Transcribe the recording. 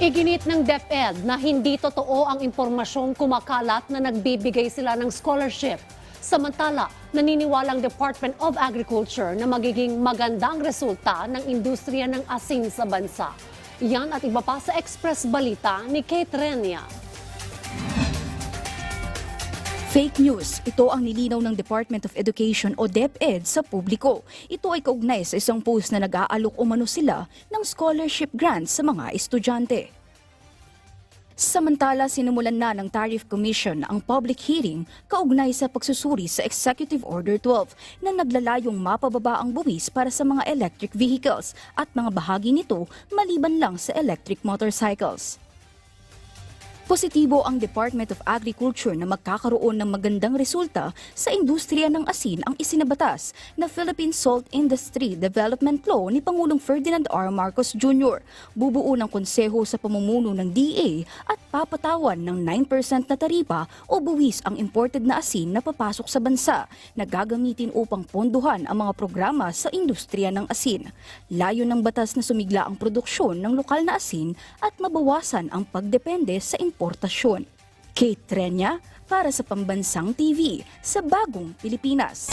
Iginit ng DepEd na hindi totoo ang impormasyong kumakalat na nagbibigay sila ng scholarship. Samantala, naniniwalang Department of Agriculture na magiging magandang resulta ng industriya ng asin sa bansa. Yan at iba pa sa Express Balita ni Kate Renia. Fake news. Ito ang nilinaw ng Department of Education o DepEd sa publiko. Ito ay kaugnay sa isang post na nag-aalok umano sila ng scholarship grants sa mga estudyante. Samantala, sinimulan na ng Tariff Commission ang public hearing kaugnay sa pagsusuri sa Executive Order 12 na naglalayong mapababa ang buwis para sa mga electric vehicles at mga bahagi nito maliban lang sa electric motorcycles. Positibo ang Department of Agriculture na magkakaroon ng magandang resulta sa industriya ng asin ang isinabatas na Philippine Salt Industry Development Law ni Pangulong Ferdinand R. Marcos Jr. Bubuo ng konseho sa pamumuno ng DA at papatawan ng 9% na taripa o buwis ang imported na asin na papasok sa bansa na gagamitin upang ponduhan ang mga programa sa industriya ng asin. Layo ng batas na sumigla ang produksyon ng lokal na asin at mabawasan ang pagdepende sa importasyon. Kate Trenya para sa Pambansang TV sa Bagong Pilipinas.